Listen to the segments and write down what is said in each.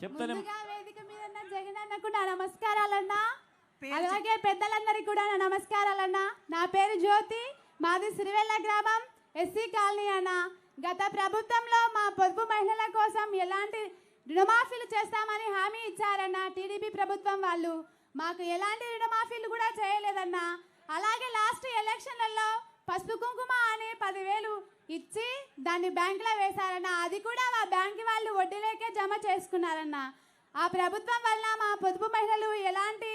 చెప్తానే వేదిక మీద ఉన్న జగన్ అన్నకు నా నమస్కారాలన్నా. అలాగే పెద్దలందరికీ కూడా నా నమస్కారాలన్నా. నా పేరు జ్యోతి మాది సిరివెల్ల గ్రామం ఎస్సీ కాలనీ అన్న. గత ప్రభుత్వంలో మా పొదుపు మహిళల కోసం ఎలాంటి రుణమాఫీలు చేస్తామని హామీ ఇచ్చారన్న టీడీపీ ప్రభుత్వం వాళ్ళు. మాకు ఎలాంటి రుణమాఫీలు కూడా చేయలేదన్నా. అలాగే లాస్ట్ ఎలక్షన్లలో పసుపు కుంకుమ పదివేలు ఇచ్చి దాన్ని బ్యాంకులో వేశారన్న అది కూడా మా బ్యాంక్ వాళ్ళు వడ్డీలేకే జమ చేసుకున్నారన్న. ఆ ప్రభుత్వం వల్ల మా పొదుపు మహిళలు ఎలాంటి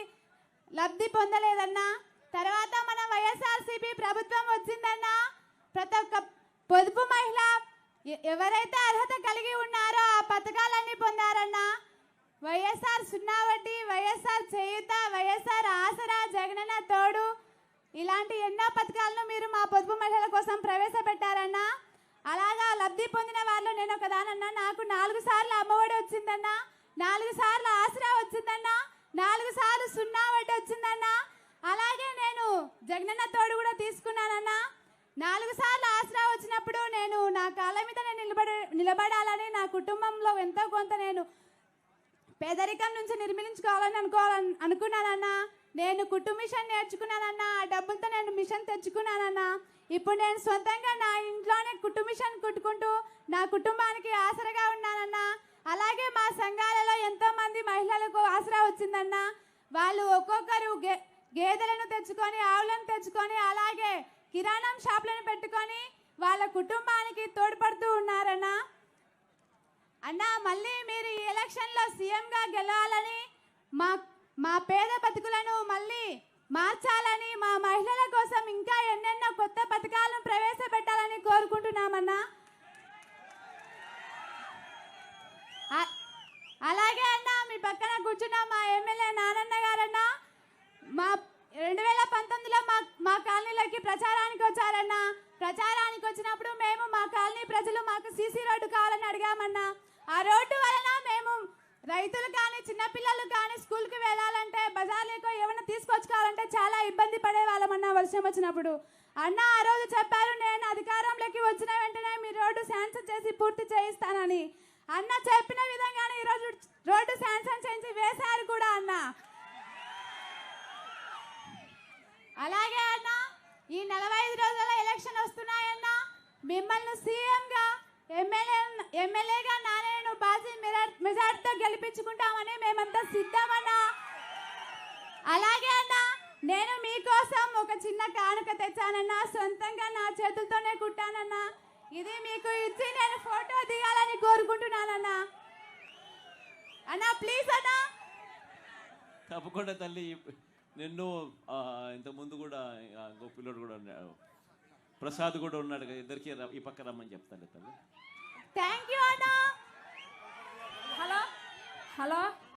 లబ్ధి పొందలేదన్నా తర్వాత మన వైఎస్ఆర్సీపీ ప్రభుత్వం వచ్చిందన్నా ప్రతి ఒక్క పొదుపు మహిళ ఎ- ఎవరైతే అర్హత కలిగి ఉన్నారో ఆ పథకాలన్నీ పొందారన్నా. వైఎస్ఆర్ సున్నా వడ్డీ వైఎస్ఆర్ చేయుత వైఎస్ఆర్ ఇలాంటి ఎన్నో పథకాలను మీరు మా పొదుపు మహిళల కోసం ప్రవేశపెట్టారన్నా? అలాగా లబ్ధి పొందిన వారిలో నేను ఒక దానన్నా నాకు నాలుగు సార్లు అమ్మఒడి వచ్చిందన్నా. నాలుగు సార్లు ఆసరా వచ్చిందన్నా. నాలుగు సార్లు సున్నా వడ్డీ వచ్చిందన్నా. అలాగే నేను జగనన్న తోడు కూడా తీసుకున్నానన్నా. నాలుగు సార్లు ఆసరా వచ్చినప్పుడు నేను నా కాళ్ళ మీద నేను నిలబడ నిలబడాలని నా కుటుంబంలో ఎంతో కొంత నేను పేదరికం నుంచి నిర్మించుకోవాలని అనుకోవాలని అనుకున్నానన్నా. నేను కుట్టు మిషన్ నేర్చుకున్నానన్నా ఆ డబ్బులతో నేను మిషన్ తెచ్చుకున్నానన్నా ఇప్పుడు నేను సొంతంగా నా ఇంట్లోనే కుట్టు మిషన్ కుట్టుకుంటూ నా కుటుంబానికి ఆసరగా ఉన్నానన్నా అలాగే మా సంఘాలలో ఎంతో మంది మహిళలకు ఆసరా వచ్చిందన్నా వాళ్ళు ఒక్కొక్కరు గే గేదెలను తెచ్చుకొని ఆవులను తెచ్చుకొని అలాగే కిరాణం షాపులను పెట్టుకొని వాళ్ళ కుటుంబానికి తోడ్పడుతూ ఉన్నారన్నా. అన్నా మళ్ళీ మీరు ఈ ఎలక్షన్లో సీఎంగా గెలవాలని మా మా పేద బతుకులను మళ్ళీ మార్చాలని మా మహిళల కోసం ఇంకా ఎన్నెన్నో కొత్త పథకాలను ప్రవేశపెట్టాలని కోరుకుంటున్నామన్నా. అలాగే అన్న మీ పక్కన కూర్చున్న మా ఎమ్మెల్యే నానన్న గారన్న మా రెండు వేల పంతొమ్మిదిలో మా మా కాలనీలోకి ప్రచారానికి వచ్చారన్న. ప్రచారానికి వచ్చినప్పుడు మేము మా కాలనీ ప్రజలు మాకు సీసీ రోడ్డు కావాలని అడిగామన్నా. ఆ రోడ్డు వలన మేము రైతులు చిన్నపిల్లలు కానీ స్కూల్కి వెళ్ళాలంటే బజార్లకు ఏమైనా తీసుకొచ్చుకోవాలంటే చాలా ఇబ్బంది పడే వాళ్ళమన్నా వర్షం వచ్చినప్పుడు. అన్న ఆ రోజు చెప్పారు నేను అధికారంలోకి వచ్చిన వెంటనే మీ రోడ్డు శాంక్షన్ చేసి పూర్తి చేయిస్తానని. అన్న చెప్పిన విధంగానే ఈరోజు రోడ్డు శాంక్షన్ చేయించి వేశారు కూడా అన్న. అలాగే అన్న ఈ నలభై ఐదు రోజుల ఎలక్షన్ వస్తున్నాయన్న మిమ్మల్ని సీఎంగా ఎమ్మెల్యే ఎమ్మెల్యేగా నానేను బాజీ మెజార్టీతో గెలిపించుకుంటామని మేమంతా సిద్ధమన్నా. అలాగే అన్న నేను మీకోసం ఒక చిన్న కానుక తెచ్చానన్నా సొంతంగా నా చేతులతోనే కుట్టానన్నా. ఇది మీకు ఇచ్చి నేను ఫోటో దిగాలని కోరుకుంటున్నానన్నా. అన్నా ప్లీజ్ అన్నా. తప్పకుండా తల్లి నిన్ను ఆ, ఇంతకుముందు కూడా పిల్లోడు కూడా ఉన్నాడు. ప్రసాద్ కూడా ఉన్నాడు కదా ఇద్దరికి ఈ పక్క రమ్మని చెప్తాను తల్లి. థ్యాంక్ యూ అన్నా. హలో? హలో